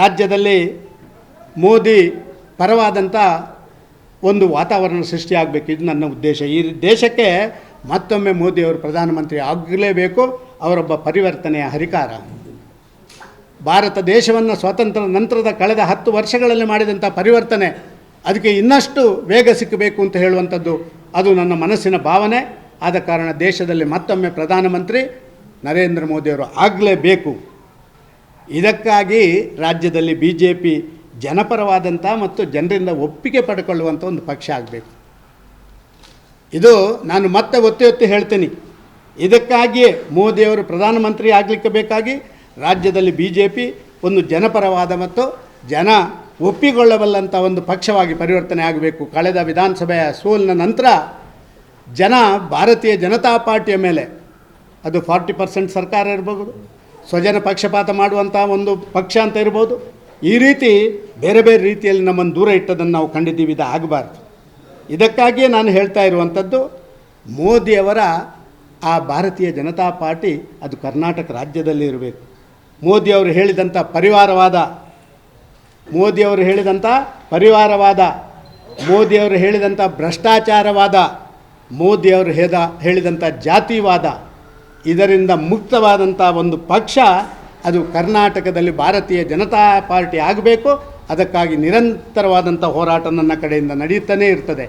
ರಾಜ್ಯದಲ್ಲಿ ಮೋದಿ ಪರವಾದಂಥ ಒಂದು ವಾತಾವರಣ ಸೃಷ್ಟಿಯಾಗಬೇಕು, ಇದು ನನ್ನ ಉದ್ದೇಶ. ಈ ದೇಶಕ್ಕೆ ಮತ್ತೊಮ್ಮೆ ಮೋದಿಯವರು ಪ್ರಧಾನಮಂತ್ರಿ ಆಗಲೇಬೇಕು, ಅವರೊಬ್ಬ ಪರಿವರ್ತನೆಯ ಹರಿಕಾರ. ಭಾರತ ದೇಶವನ್ನು ಸ್ವಾತಂತ್ರ್ಯ ನಂತರದ ಕಳೆದ ಹತ್ತು ವರ್ಷಗಳಲ್ಲಿ ಮಾಡಿದಂಥ ಪರಿವರ್ತನೆ, ಅದಕ್ಕೆ ಇನ್ನಷ್ಟು ವೇಗ ಸಿಕ್ಕಬೇಕು ಅಂತ ಹೇಳುವಂಥದ್ದು ಅದು ನನ್ನ ಮನಸ್ಸಿನ ಭಾವನೆ. ಆದ ಕಾರಣ ದೇಶದಲ್ಲಿ ಮತ್ತೊಮ್ಮೆ ಪ್ರಧಾನಮಂತ್ರಿ ನರೇಂದ್ರ ಮೋದಿಯವರು ಆಗಲೇಬೇಕು. ಇದಕ್ಕಾಗಿ ರಾಜ್ಯದಲ್ಲಿ ಬಿ ಜೆ ಪಿ ಜನಪರವಾದಂಥ ಮತ್ತು ಜನರಿಂದ ಒಪ್ಪಿಗೆ ಪಡ್ಕೊಳ್ಳುವಂಥ ಒಂದು ಪಕ್ಷ ಆಗಬೇಕು. ಇದು ನಾನು ಮತ್ತೆ ಒತ್ತಿ ಒತ್ತಿ ಹೇಳ್ತೀನಿ. ಇದಕ್ಕಾಗಿಯೇ ಮೋದಿಯವರು ಪ್ರಧಾನಮಂತ್ರಿ ಆಗಲಿಕ್ಕೆ ಬೇಕಾಗಿ ರಾಜ್ಯದಲ್ಲಿ ಬಿ ಜೆ ಪಿ ಒಂದು ಜನಪರವಾದ ಮತ್ತು ಜನ ಒಪ್ಪಿಕೊಳ್ಳಬಲ್ಲಂಥ ಒಂದು ಪಕ್ಷವಾಗಿ ಪರಿವರ್ತನೆ ಆಗಬೇಕು. ಕಳೆದ ವಿಧಾನಸಭೆಯ ಸೋಲಿನ ನಂತರ ಜನ ಭಾರತೀಯ ಜನತಾ ಪಾರ್ಟಿಯ ಮೇಲೆ ಅದು ಫಾರ್ಟಿ ಪರ್ಸೆಂಟ್ ಸರ್ಕಾರ ಇರ್ಬೋದು. ಸ್ವಜನ ಪಕ್ಷಪಾತ ಮಾಡುವಂಥ ಒಂದು ಪಕ್ಷ ಅಂತ ಇರ್ಬೋದು. ಈ ರೀತಿ ಬೇರೆ ಬೇರೆ ರೀತಿಯಲ್ಲಿ ನಮ್ಮನ್ನು ದೂರ ಇಟ್ಟದನ್ನು ನಾವು ಕಂಡಿದ್ದೀವಿ. ಇದು ಆಗಬಾರ್ದು. ಇದಕ್ಕಾಗಿಯೇ ನಾನು ಹೇಳ್ತಾ ಇರುವಂಥದ್ದು ಮೋದಿಯವರ ಆ ಭಾರತೀಯ ಜನತಾ ಪಾರ್ಟಿ ಅದು ಕರ್ನಾಟಕ ರಾಜ್ಯದಲ್ಲಿ ಇರಬೇಕು. ಮೋದಿಯವರು ಹೇಳಿದಂಥ ಪರಿವಾರವಾದ ಮೋದಿಯವರು ಹೇಳಿದಂಥ ಪರಿವಾರವಾದ ಮೋದಿಯವರು ಹೇಳಿದಂಥ ಭ್ರಷ್ಟಾಚಾರವಾದ ಮೋದಿಯವರು ಹೇದ, ಹೇಳಿದಂಥ ಜಾತಿವಾದ ಇದರಿಂದ ಮುಕ್ತವಾದಂಥ ಒಂದು ಪಕ್ಷ, ಅದು ಕರ್ನಾಟಕದಲ್ಲಿ ಭಾರತೀಯ ಜನತಾ ಪಾರ್ಟಿ ಆಗಬೇಕು. ಅದಕ್ಕಾಗಿ ನಿರಂತರವಾದಂಥ ಹೋರಾಟ ನನ್ನ ಕಡೆಯಿಂದ ನಡೆಯುತ್ತಾನೇ ಇರ್ತದೆ.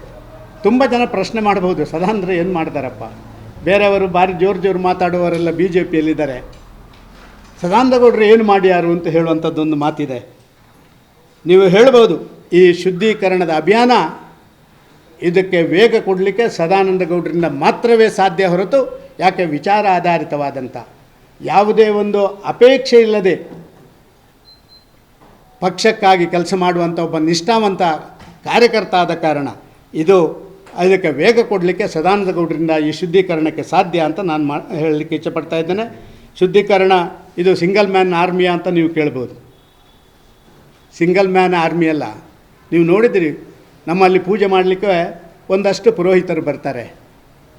ತುಂಬ ಜನ ಪ್ರಶ್ನೆ ಮಾಡಬಹುದು, ಸದಾನಂದ್ರ ಏನು ಮಾಡ್ತಾರಪ್ಪ? ಬೇರೆಯವರು ಭಾರಿ ಜೋರು ಜೋರು ಮಾತಾಡುವವರೆಲ್ಲ ಬಿ ಜೆ ಪಿಯಲ್ಲಿದ್ದಾರೆ ಸದಾನಂದಗೌಡರು ಏನು ಮಾಡ್ಯಾರು ಅಂತ ಹೇಳುವಂಥದ್ದೊಂದು ಮಾತಿದೆ. ನೀವು ಹೇಳ್ಬೋದು, ಈ ಶುದ್ಧೀಕರಣದ ಅಭಿಯಾನ ಇದಕ್ಕೆ ವೇಗ ಕೊಡಲಿಕ್ಕೆ ಸದಾನಂದಗೌಡರಿಂದ ಮಾತ್ರವೇ ಸಾಧ್ಯ ಹೊರತು ಯಾಕೆ ವಿಚಾರ ಆಧಾರಿತವಾದಂಥ ಯಾವುದೇ ಒಂದು ಅಪೇಕ್ಷೆ ಇಲ್ಲದೆ ಪಕ್ಷಕ್ಕಾಗಿ ಕೆಲಸ ಮಾಡುವಂಥ ಒಬ್ಬ ನಿಷ್ಠಾವಂತ ಕಾರ್ಯಕರ್ತ ಆದ ಕಾರಣ ಇದು ಅದಕ್ಕೆ ವೇಗ ಕೊಡಲಿಕ್ಕೆ ಸದಾನಂದ ಗೌಡರಿಂದ ಈ ಶುದ್ಧೀಕರಣಕ್ಕೆ ಸಾಧ್ಯ ಅಂತ ನಾನು ಮಾ, ಹೇಳಲಿಕ್ಕೆ ಇಚ್ಛಪಡ್ತಾ ಇದ್ದೇನೆ. ಶುದ್ಧೀಕರಣ ಇದು ಸಿಂಗಲ್ ಮ್ಯಾನ್ ಆರ್ಮಿಯಾ ಅಂತ ನೀವು ಕೇಳ್ಬೋದು. ಸಿಂಗಲ್ ಮ್ಯಾನ್ ಆರ್ಮಿ ಅಲ್ಲ. ನೀವು ನೋಡಿದಿರಿ, ನಮ್ಮಲ್ಲಿ ಪೂಜೆ ಮಾಡಲಿಕ್ಕೆ ಒಂದಷ್ಟು ಪುರೋಹಿತರು ಬರ್ತಾರೆ.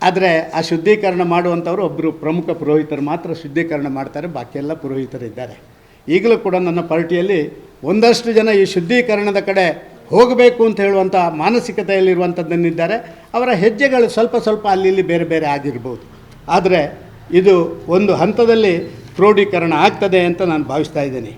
ಆದರೆ ಆ ಶುದ್ಧೀಕರಣ ಮಾಡುವಂಥವ್ರು ಒಬ್ಬರು ಪ್ರಮುಖ ಪುರೋಹಿತರು ಮಾತ್ರ ಶುದ್ಧೀಕರಣ ಮಾಡ್ತಾರೆ, ಬಾಕಿಯೆಲ್ಲ ಪುರೋಹಿತರಿದ್ದಾರೆ ಈಗಲೂ ಕೂಡ ನನ್ನ ಪಾರ್ಟಿಯಲ್ಲಿ ಒಂದಷ್ಟು ಜನ ಈ ಶುದ್ಧೀಕರಣದ ಕಡೆ ಹೋಗಬೇಕು ಅಂತ ಹೇಳುವಂಥ ಮಾನಸಿಕತೆಯಲ್ಲಿರುವಂಥದ್ದನ್ನಿದ್ದಾರೆ. ಅವರ ಹೆಜ್ಜೆಗಳು ಸ್ವಲ್ಪ ಸ್ವಲ್ಪ ಅಲ್ಲಿ ಇಲ್ಲಿ ಬೇರೆ ಬೇರೆ ಆಗಿರ್ಬೋದು. ಆದರೆ ಇದು ಒಂದು ಹಂತದಲ್ಲಿ ಕ್ರೋಢೀಕರಣ ಆಗ್ತದೆ ಅಂತ ನಾನು ಭಾವಿಸ್ತಾ ಇದ್ದೀನಿ.